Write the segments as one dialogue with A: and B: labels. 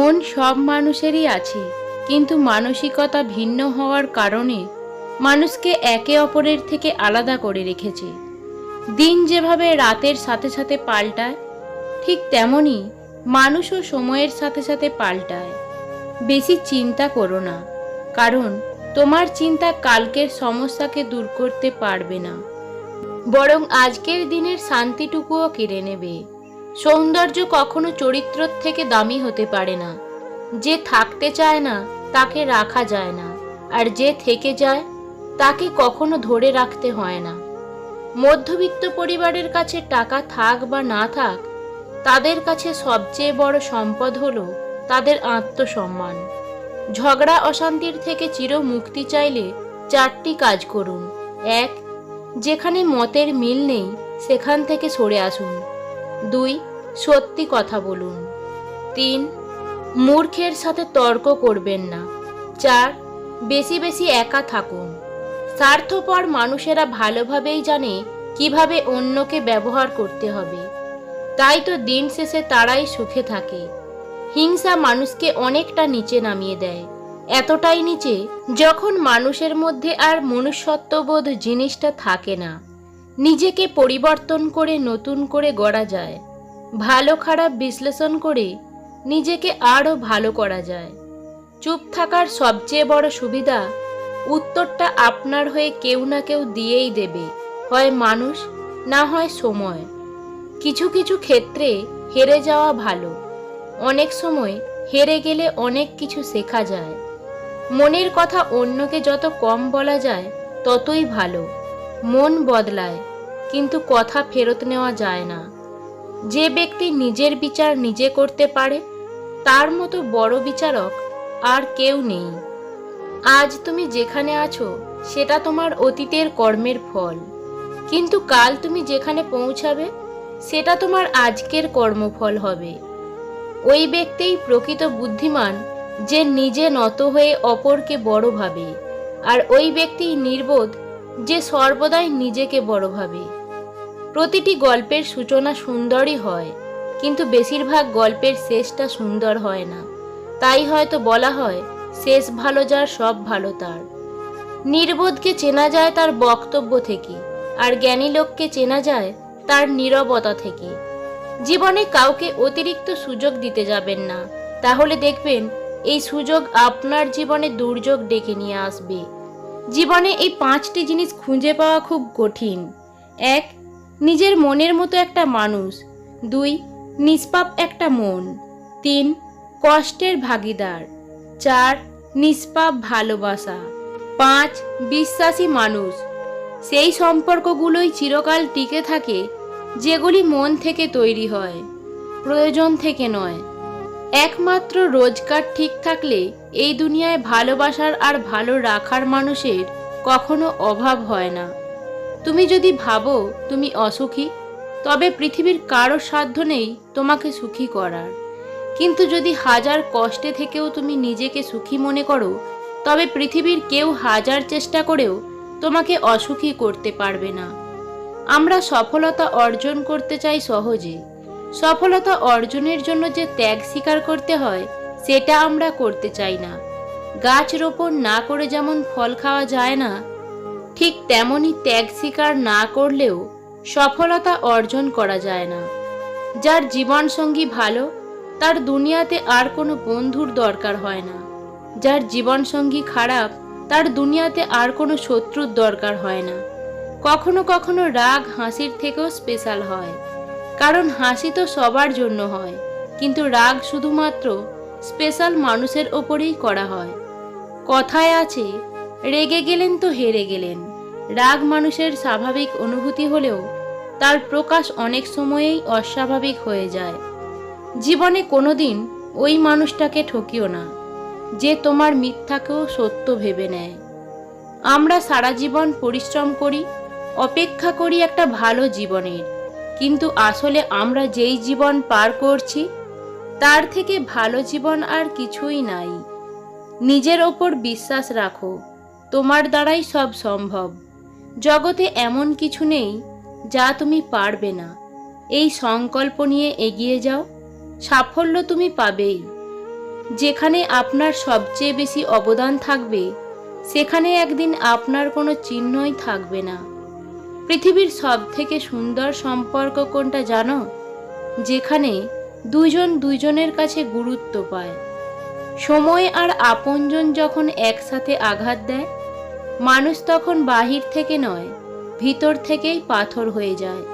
A: মন সব মানুষেরই আছে, কিন্তু মানসিকতা ভিন্ন হওয়ার কারণে মানুষকে একে অপরের থেকে আলাদা করে রেখেছে। দিন যেভাবে রাতের সাথে সাথে পাল্টায়, ঠিক তেমনি মানুষও সময়ের সাথে সাথে পাল্টায়। বেশি চিন্তা করো না, কারণ তোমার চিন্তা কালকের সমস্যাকে দূর করতে পারবে না। বরং আজকের দিনের শান্তিটুকুও কেড়ে নেবে। সৌন্দর্য কখনো চরিত্র থেকে দামি হতে পারে না। যে থাকতে চায় না, তাকে রাখা যায় না। আর যে থেকে যায়, তাকে কখনো ধরে রাখতে হয় না। মধ্যবিত্ত পরিবারের কাছে টাকা থাক বা না থাক, তাদের কাছে সবচেয়ে বড় সম্পদ হলো তাদের আত্মসম্মান। ঝগড়া অশান্তির থেকে চির মুক্তি চাইলে চারটি কাজ করুন। এক, যেখানে মতের মিল নেই, সেখান থেকে সরে আসুন। দুই, সত্যি কথা বলুন। তিন, মূর্খের সাথে তর্ক করবেন না। চার, বেশি বেশি একা থাকুন। স্বার্থপর মানুষেরা ভালোভাবেই জানে কীভাবে অন্যকে ব্যবহার করতে হবে। তাই তো দিন শেষে তারাই সুখে থাকে। হিংসা মানুষকে অনেকটা নিচে নামিয়ে দেয়। এতটাই নিচে যখন মানুষের মধ্যে আর মনুষ্যত্ববোধ জিনিসটা থাকে না। নিজেকে পরিবর্তন করে নতুন করে গড়া যায়। ভালো খারাপ বিশ্লেষণ করে নিজেকে আরও ভালো করা যায়। চুপ থাকার সবচেয়ে বড় সুবিধা, উত্তরটা আপনার হয়ে কেউ না কেউ দিয়েই দেবে, হয় মানুষ না হয় সময়। কিছু কিছু ক্ষেত্রে হেরে যাওয়া ভালো, অনেক সময় হেরে গেলে অনেক কিছু শেখা যায়। মনের কথা অন্যকে যত কম বলা যায়, ততই ভালো, মন বদলায়। কিন্তু কথা ফেরত নেওয়া যায় না। যে ব্যক্তি নিজের বিচার নিজে করতে পারে, তার মতো বড় বিচারক আর কেউ নেই। আজ তুমি যেখানে আছো, সেটা তোমার অতীতের কর্মের ফল। কিন্তু কাল তুমি যেখানে পৌঁছাবে, সেটা তোমার আজকের কর্মফল হবে। ওই ব্যক্তিই প্রকৃত বুদ্ধিমান যে নিজে নত হয়ে অপরকে বড় ভাবে, আর ওই ব্যক্তি নির্বোধ যে সর্বদাই নিজেকে বড় ভাবে। প্রতিটি গল্পের সূচনা সুন্দরই হয়, কিন্তু বেশিরভাগ গল্পের শেষটা সুন্দর হয় না। তাই হয়তো বলা হয়, শেষ ভালো যার, সব ভালো তার। নির্বোধকে চেনা যায় তার বক্তব্য থেকে, আর জ্ঞানী লোককে চেনা যায় তার নীরবতা থেকে। জীবনে কাউকে অতিরিক্ত সুযোগ দিতে যাবেন না, তাহলে দেখবেন এই সুযোগ আপনার জীবনে দুর্যোগ ডেকে নিয়ে আসবে। জীবনে এই পাঁচটি জিনিস খুঁজে পাওয়া খুব কঠিন। এক নিজের মনের মতো একটা মানুষ। দুই, নিষ্পাপ একটা মন। তিন, কষ্টের ভাগিদার। চার, নিষ্পাপ ভালোবাসা। পাঁচ, বিশ্বাসী মানুষ। সেই সম্পর্কগুলোই চিরকাল টিকে থাকে, যেগুলি মন থেকে তৈরি হয়। প্রয়োজন থেকে নয়। একমাত্র রোজগার ঠিক থাকলে এই দুনিয়ায় ভালোবাসার আর ভালো রাখার মানুষের কখনো অভাব হয় না। তুমি যদি ভাবো তুমি অসুখী, তবে পৃথিবীর কারও সাধ্য নেই তোমাকে সুখী করার। কিন্তু যদি হাজার কষ্টে থেকেও তুমি নিজেকে সুখী মনে করো, তবে পৃথিবীর কেউ হাজার চেষ্টা করেও তোমাকে অসুখী করতে পারবে না। আমরা সফলতা অর্জন করতে চাই সহজে। সফলতা অর্জনের জন্য যে ত্যাগ স্বীকার করতে হয়, সেটা আমরা করতে চাই না। গাছ রোপণ না করে যেমন ফল খাওয়া যায় না ঠিক তেমনই ত্যাগ স্বীকার না করলেও সফলতা অর্জন করা যায় না। যার জীবনসঙ্গী ভালো, তার দুনিয়াতে আর কোনো বন্ধুর দরকার হয় না। যার জীবনসঙ্গী খারাপ, তার দুনিয়াতে আর কোনো শত্রুর দরকার হয় না। কখনো কখনো রাগ হাসির থেকেও স্পেশাল হয়। কারণ হাসি তো সবার জন্য হয়, কিন্তু রাগ শুধুমাত্র স্পেশাল মানুষের ওপরেই করা হয়। কথায় আছে, রেগে গেলেন তো হেরে গেলেন। রাগ মানুষের স্বাভাবিক অনুভূতি হলেও তার প্রকাশ অনেক সময়েই অস্বাভাবিক হয়ে যায়। জীবনে কোনোদিন ওই মানুষটাকে ঠকিও না, যে তোমার মিথ্যাকেও সত্য ভেবে নেয়। আমরা সারা জীবন পরিশ্রম করি, অপেক্ষা করি একটা ভালো জীবনের, কিন্তু আসলে আমরা যেই জীবন পার করছি, তার থেকে ভালো জীবন আর কিছুই নাই। নিজের ওপর বিশ্বাস রাখো, তোমার দ্বারাই সব সম্ভব। জগতে এমন কিছু নেই যা তুমি পারবে না। এই সংকল্প নিয়ে এগিয়ে যাও, সাফল্য তুমি পাবেই। যেখানে আপনার সবচেয়ে বেশি অবদান থাকবে, সেখানে একদিন আপনার কোনো চিহ্নই থাকবে না। পৃথিবীর সব থেকে সুন্দর সম্পর্ক কোনটা জানো? যেখানে দুজন দুজনের কাছে গুরুত্ব পায়। সময় আর আপনজন যখন একসাথে আঘাত দেয় মানুষ তখন বাহির থেকে নয়, ভিতর থেকেই পাথর হয়ে যায়।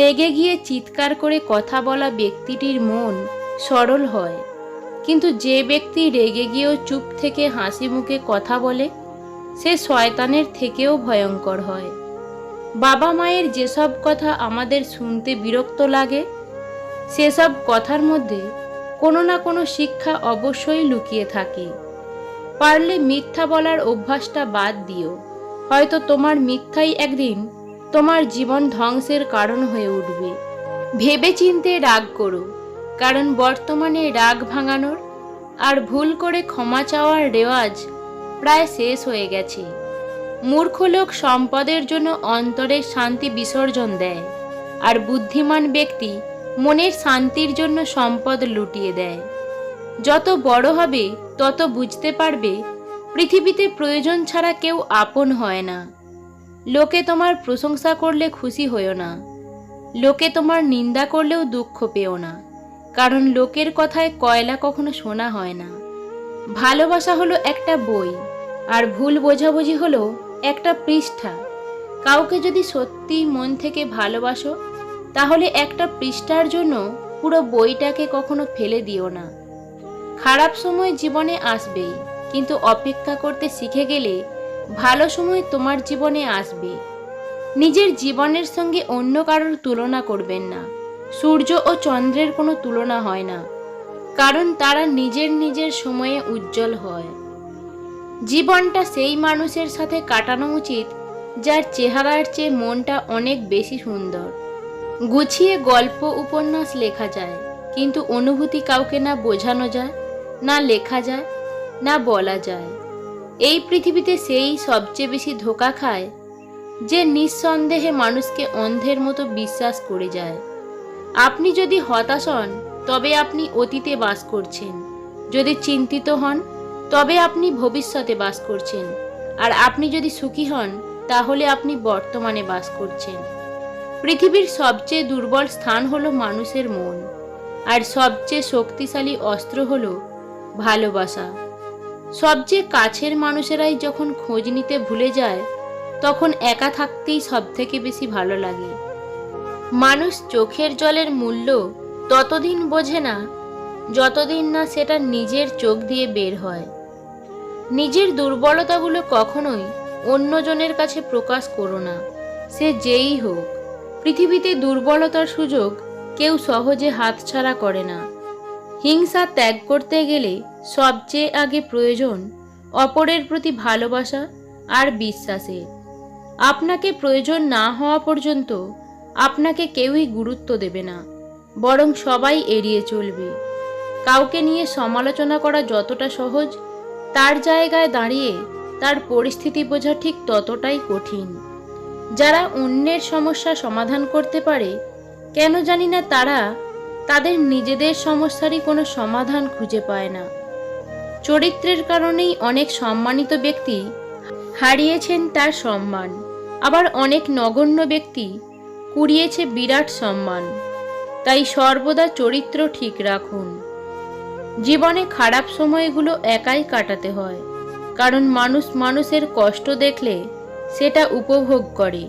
A: রেগে গিয়ে চিৎকার করে কথা বলা ব্যক্তিটির মন সরল হয়, কিন্তু যে ব্যক্তি রেগে গিয়েও চুপ থেকে হাসি মুখে কথা বলে, সে শয়তানের থেকেও ভয়ঙ্কর হয়। বাবা মায়ের যেসব কথা আমাদের শুনতে বিরক্ত লাগে, সেসব কথার মধ্যে কোনো না কোনো শিক্ষা অবশ্যই লুকিয়ে থাকে। পারলে মিথ্যা বলার অভ্যাসটা বাদ দিও। হয়তো তোমার মিথ্যাই একদিন তোমার জীবন ধ্বংসের কারণ হয়ে উঠবে। ভেবে চিনতে রাগ করো, কারণ বর্তমানে রাগ ভাঙানোর আর ভুল করে ক্ষমা চাওয়ার রেওয়াজ প্রায় শেষ হয়ে গেছে। মূর্খ লোক সম্পদের জন্য অন্তরে শান্তি বিসর্জন দেয়, আর বুদ্ধিমান ব্যক্তি মনের শান্তির জন্য সম্পদ লুটিয়ে দেয়। যত বড় হবে, তত বুঝতে পারবে, পৃথিবীতে প্রয়োজন ছাড়া কেউ আপন হয় না। লোকে তোমার প্রশংসা করলে খুশি হইও না। লোকে তোমার নিন্দা করলেও দুঃখ পেও না। কারণ লোকের কথায় কয়লা কখনো শোনা হয় না। ভালোবাসা হলো একটা বই, আর ভুল বোঝাবুঝি হলো একটা পৃষ্ঠা। কাউকে যদি সত্যি মন থেকে ভালোবাসো, তাহলে একটা পৃষ্ঠার জন্য পুরো বইটাকে কখনো ফেলে দিও না। খারাপ সময় জীবনে আসবেই, কিন্তু অপেক্ষা করতে শিখে গেলে ভালো সময় তোমার জীবনে আসবে। নিজের জীবনের সঙ্গে অন্য কারোর তুলনা করবেন না। সূর্য ও চন্দ্রের কোনো তুলনা হয় না, কারণ তারা নিজের নিজের সময়ে উজ্জ্বল হয়। জীবনটা সেই মানুষের সাথে কাটানো উচিত, যার চেহারার চেয়ে মনটা অনেক বেশি সুন্দর। গুছিয়ে গল্প, উপন্যাস লেখা যায়, কিন্তু অনুভূতি কাউকে না বোঝানো যায়। না লেখা যায়, না বলা যায়। এই পৃথিবীতে সেই সবচেয়ে বেশি ধোকা খায়, যে নিঃসন্দেহে মানুষকে অন্ধের মতো বিশ্বাস করে যায়। আপনি যদি হতাশ হন, তবে আপনি অতীতে বাস করছেন। যদি চিন্তিত হন, তবে আপনি ভবিষ্যতে বাস করছেন। আর আপনি যদি সুখী হন, তাহলে আপনি বর্তমানে বাস করছেন। পৃথিবীর সবচেয়ে দুর্বল স্থান হলো মানুষের মন। আর সবচেয়ে শক্তিশালী অস্ত্র হলো ভালোবাসা। সবচেয়ে কাছের মানুষেরাই যখন খোঁজ নিতে ভুলে যায়, তখন একা থাকতেই সব থেকে বেশি ভালো লাগে। মানুষ চোখের জলের মূল্য ততদিন বোঝে না, যতদিন না সেটা নিজের চোখ দিয়ে বের হয়। নিজের দুর্বলতাগুলো কখনোই অন্যজনের কাছে প্রকাশ করো না, সে যেই হোক। পৃথিবীতে দুর্বলতার সুযোগ কেউ সহজে হাতছাড়া করে না। হিংসা ত্যাগ করতে গেলে সবচেয়ে আগে প্রয়োজন অপরের প্রতি ভালোবাসা আর বিশ্বাসের। আপনাকে প্রয়োজন না হওয়া পর্যন্ত আপনাকে কেউই গুরুত্ব দেবে না, বরং সবাই এড়িয়ে চলবে। কাউকে নিয়ে সমালোচনা করা যতটা সহজ, তার জায়গায় দাঁড়িয়ে তার পরিস্থিতি বোঝা ঠিক ততটাই কঠিন। যারা অন্যের সমস্যা সমাধান করতে পারে, কেন জানি না তারা তাদের নিজেদের সমস্যারই কোনো সমাধান খুঁজে পায় না। চরিত্রের কারণেই অনেক সম্মানিত ব্যক্তি হারিয়েছেন তার সম্মান। আবার অনেক নগণ্য ব্যক্তি কুড়িয়েছে বিরাট সম্মান। তাই সর্বদা চরিত্র ঠিক রাখুন। জীবনে খারাপ সময়গুলো একাই কাটাতে হয়। কারণ মানুষ মানুষের কষ্ট দেখলে সেটা উপভোগ করে।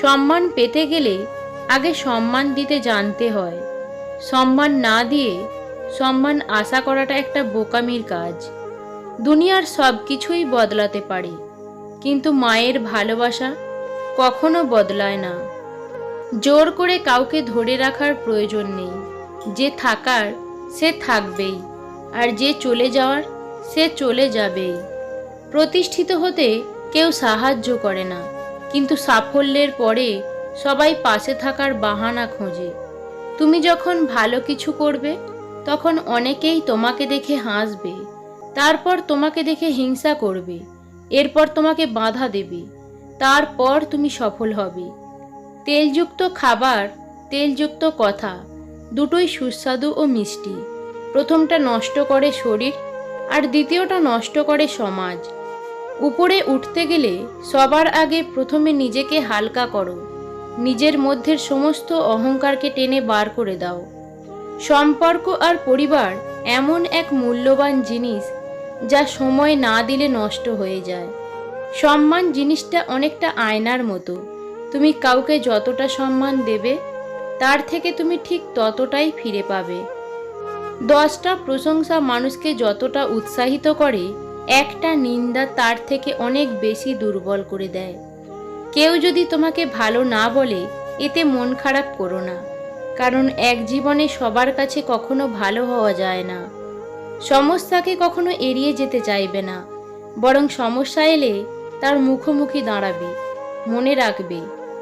A: সম্মান পেতে গেলে আগে সম্মান দিতে জানতে হয়। সম্মান না দিয়ে সম্মান আশা করাটা একটা বোকামির কাজ। দুনিয়ার সব কিছুই বদলাতে পারে, কিন্তু মায়ের ভালোবাসা কখনো বদলায় না। জোর করে কাউকে ধরে রাখার প্রয়োজন নেই, যে থাকার সে থাকবেই, আর যে চলে যাওয়ার সে চলে যাবেই। প্রতিষ্ঠিত হতে কেউ সাহায্য করে না, কিন্তু সাফল্যের পরে সবাই পাশে থাকার বাহানা খোঁজে। তুমি যখন ভালো কিছু করবে, তখন অনেকেই তোমাকে দেখে হাসবে। তারপর তোমাকে দেখে হিংসা করবে। এরপর তোমাকে বাধা দেবে। তারপর তুমি সফল হবে। তেলযুক্ত খাবার, তেলযুক্ত কথা, দুটোই সুস্বাদু ও মিষ্টি। প্রথমটা নষ্ট করে শরীর আর দ্বিতীয়টা নষ্ট করে সমাজ। উপরে উঠতে গেলে সবার আগে প্রথমে নিজেকে হালকা করো। নিজের মধ্যের সমস্ত অহংকারকে টেনে বার করে দাও। সম্পর্ক আর পরিবার এমন এক মূল্যবান জিনিস যা সময় না দিলে নষ্ট হয়ে যায়। সম্মান জিনিসটা অনেকটা আয়নার মতো। তুমি কাউকে যতটা সম্মান দেবে, তার থেকে তুমি ঠিক ততটাই ফিরে পাবে। দশটা প্রশংসা মানুষকে যতটা উৎসাহিত করে, একটা নিন্দা তার থেকে অনেক বেশি দুর্বল করে দেয়। কেউ যদি তোমাকে ভালো না বলে, এতে মন খারাপ করো না। কারণ এক জীবনে সবার কাছে কখনো ভালো হওয়া যায় না। সমস্যাকে কখনো এড়িয়ে যেতে চাইবে না। বরং সমস্যা এলে তার মুখোমুখি দাঁড়াবে, মনে রাখবে,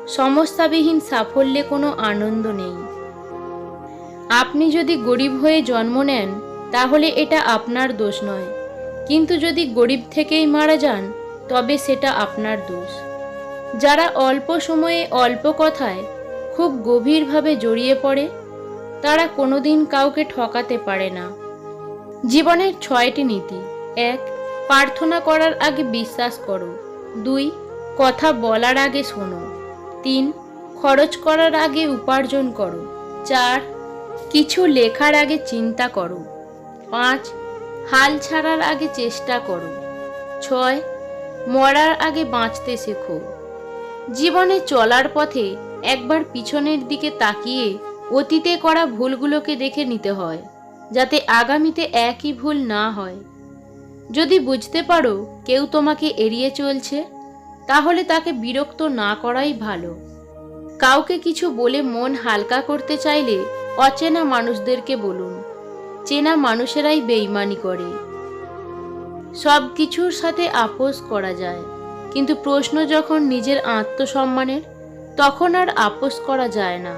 A: সমস্যাবিহীন সাফল্যে কোনো আনন্দ নেই। আপনি যদি গরিব হয়ে জন্ম নেন, তাহলে এটা আপনার দোষ নয়। কিন্তু যদি গরিব থেকেই মারা যান, তবে সেটা আপনার দোষ। যারা অল্প সময়ে অল্প কথায় খুব গভীরভাবে জড়িয়ে পড়ে, তারা কোনোদিন কাউকে ঠকাতে পারে না। জীবনের ছয়টি নীতি। এক, প্রার্থনা করার আগে বিশ্বাস করো। দুই, কথা বলার আগে শোনো। তিন, খরচ করার আগে উপার্জন করো। চার, কিছু লেখার আগে চিন্তা করো। পাঁচ, হাল ছাড়ার আগে চেষ্টা করো। ছয়, মরার আগে বাঁচতে শেখো। জীবনে চলার পথে একবার পিছনের দিকে তাকিয়ে অতীতে করা ভুলগুলোকে দেখে নিতে হয়, যাতে আগামীতে একই ভুল না হয়। যদি বুঝতে পারো কেউ তোমাকে এড়িয়ে চলছে, তাহলে তাকে বিরক্ত না করাই ভালো। কাউকে কিছু বলে মন হালকা করতে চাইলে অচেনা মানুষদেরকে বলুন, চেনা মানুষেরাই বেইমানি করে। সব কিছুর সাথে আপোষ করা যায়। কিন্তু প্রশ্ন যখন নিজের আত্মসম্মানের, তখন আর আপোষ করা যায় না।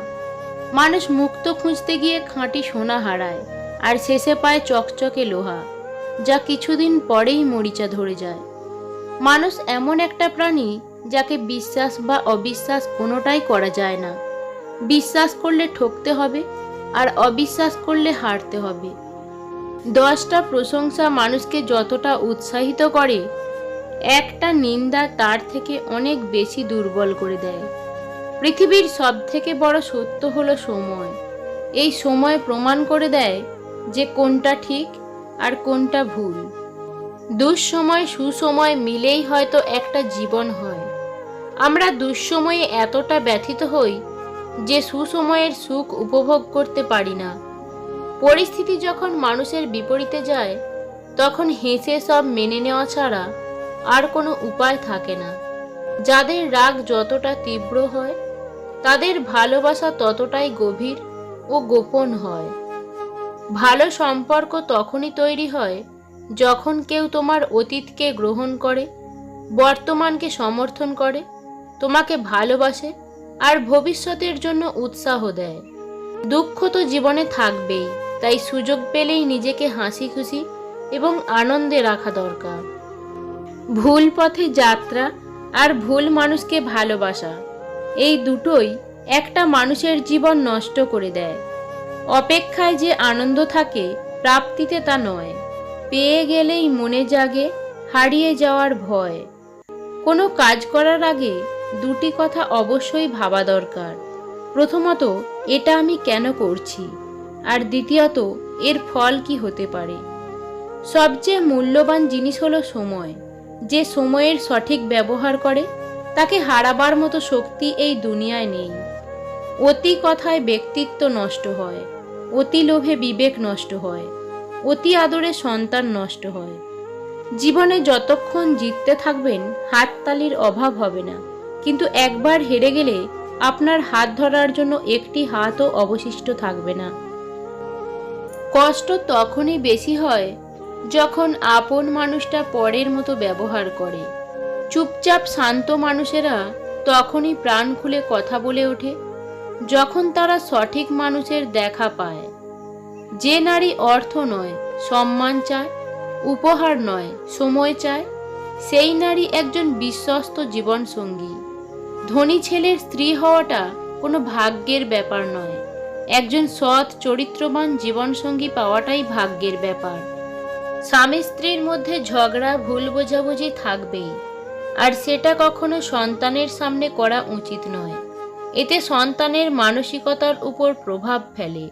A: মানুষ মুক্ত খুঁজতে গিয়ে খাঁটি সোনা হারায়, আর শেষে পায় চকচকে লোহা, যা কিছুদিন পরেই মরিচা ধরে যায়। মানুষ এমন একটা প্রাণী যাকে বিশ্বাস বা অবিশ্বাস কোনোটাই করা যায় না। বিশ্বাস করলে ঠকতে হবে, আর অবিশ্বাস করলে হারতে হবে। দশটা প্রশংসা মানুষকে যতটা উৎসাহিত করে একটা নিন্দা তার থেকে অনেক বেশি দুর্বল করে দেয়। পৃথিবীর সব থেকে বড় সত্য হলো সময়। এই সময় প্রমাণ করে দেয় যে কোনটা ঠিক আর কোনটা ভুল। দুঃসময় সুসময় মিলেই হয়তো একটা জীবন হয়। আমরা দুঃসময়ে এতটা ব্যথিত হই যে সুসময়ের সুখ উপভোগ করতে পারি না। পরিস্থিতি যখন মানুষের বিপরীতে যায়, তখন হেসে সব মেনে নেওয়া ছাড়া আর কোনো উপায় থাকে না। যাদের রাগ যতটা তীব্র হয়, তাদের ভালোবাসা ততটাই গভীর ও গোপন হয়। ভালো সম্পর্ক তখনই তৈরি হয় যখন কেউ তোমার অতীতকে গ্রহণ করে, বর্তমানকে সমর্থন করে, তোমাকে ভালোবাসে আর ভবিষ্যতের জন্য উৎসাহ দেয়। দুঃখ তো জীবনে থাকবেই, তাই সুযোগ পেলেই নিজেকে হাসি খুশি এবং আনন্দে রাখা দরকার। ভুল পথে যাত্রা আর ভুল মানুষকে ভালোবাসা, এই দুটোই একটা মানুষের জীবন নষ্ট করে দেয়। অপেক্ষায় যে আনন্দ থাকে, প্রাপ্তিতে তা নয়। পেয়ে গেলেই মনে জাগে, হারিয়ে যাওয়ার ভয়। কোনো কাজ করার আগে দুটি কথা অবশ্যই ভাবা দরকার। প্রথমত, এটা আমি কেন করছি? আর দ্বিতীয়ত, এর ফল কি হতে পারে? সবচেয়ে মূল্যবান জিনিস হলো সময়। যে সময়ের সঠিক ব্যবহার করে, তাকে হারাবার মতো শক্তি এই দুনিয়ায় নেই। অতি কথায় ব্যক্তিত্ব নষ্ট হয়, অতি লোভে বিবেক নষ্ট হয়, অতি আদরে সন্তান নষ্ট হয়। জীবনে যতক্ষণ জিততে থাকবেন, হাততালির অভাব হবে না। কিন্তু একবার হেরে গেলে, আপনার হাত ধরার জন্য একটি হাতও অবশিষ্ট থাকবে না। কষ্ট তখনই বেশি হয় যখন আপন মানুষটা পরের মতো ব্যবহার করে। চুপচাপ শান্ত মানুষেরা তখনই প্রাণ খুলে কথা বলে ওঠে, যখন তারা সঠিক মানুষের দেখা পায়। যে নারী অর্থ নয়, সম্মান চায়, উপহার নয়, সময় চায়, সেই নারী একজন বিশ্বস্ত জীবনসঙ্গী। ধনী ছেলের স্ত্রী হওয়াটা কোনো ভাগ্যের ব্যাপার নয়। একজন সৎ চরিত্রবান জীবনসঙ্গী পাওয়াটাই ভাগ্যের ব্যাপার। স্বামী স্ত্রীর মধ্যে ঝগড়া, ভুল বোঝাবুঝি থাকবেই। আর সেটা কখনো সন্তানের সামনে করা উচিত নয়। এতে সন্তানের মানসিকতার উপর প্রভাব ফেলে।